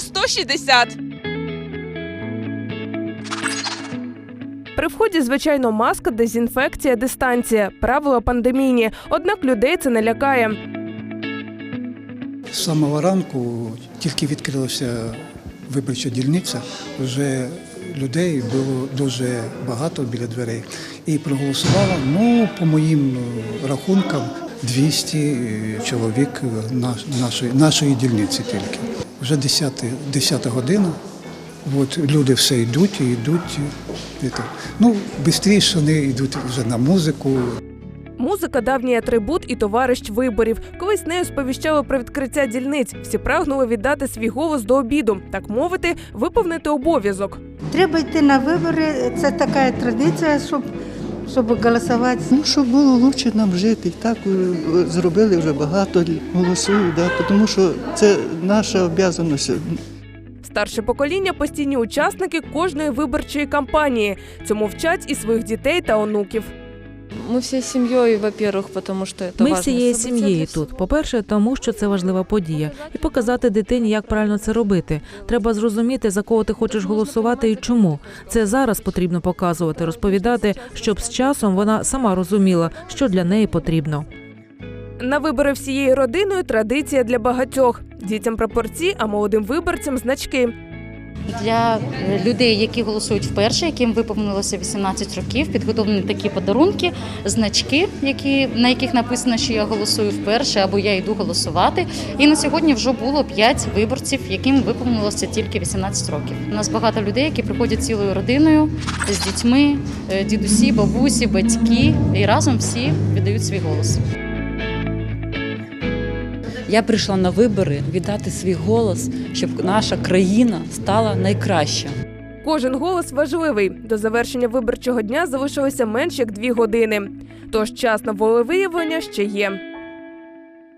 160. При вході, звичайно, маска, дезінфекція, дистанція, правила пандемійні. Однак людей це не лякає. З самого ранку тільки відкрилася виборча дільниця, вже людей було дуже багато біля дверей. І проголосувало, ну, по моїм рахункам, 200 чоловік на- нашої, нашої дільниці тільки. Вже 10, 10 година. От люди все йдуть і йдуть. І так. Ну, швидше вони йдуть вже на музику, Музика давній атрибут і товариш виборів. Колись нею сповіщали про відкриття дільниць. Всі прагнули віддати свій голос до обіду, так мовити, виповнити обов'язок. Треба йти на вибори. Це така традиція, щоб, щоб голосувати. Ну, щоб було краще нам жити. І так е, зробили вже багато, голосують, да, тому що це наша обов'язаність. Старше покоління постійні учасники кожної виборчої кампанії. Цьому вчать і своїх дітей та онуків. Мы всей семьей, во-первых, потому что это Ми важное всією событие сім'єю для всех. тут. По-перше, тому що це важлива подія, і показати дитині, як правильно це робити. Треба зрозуміти, за кого ти хочеш голосувати і чому. Це зараз потрібно показувати, розповідати, щоб з часом вона сама розуміла, що для неї потрібно. На вибори всією родиною традиція для багатьох. Дітям прапорці, а молодим виборцям значки. Для людей, які голосують вперше, яким виповнилося 18 років, підготовлені такі подарунки, значки, які, на яких написано, що я голосую вперше або я йду голосувати. І на сьогодні вже було 5 виборців, яким виповнилося тільки 18 років. У нас багато людей, які приходять цілою родиною з дітьми, е, дідусі, бабусі, батьки, і разом всі віддають свій голос. Я прийшла на вибори віддати свій голос, щоб наша країна стала найкраща. Кожен голос важливий. До завершення виборчого дня залишилося менш як дві години. Тож час на волевиявлення ще є.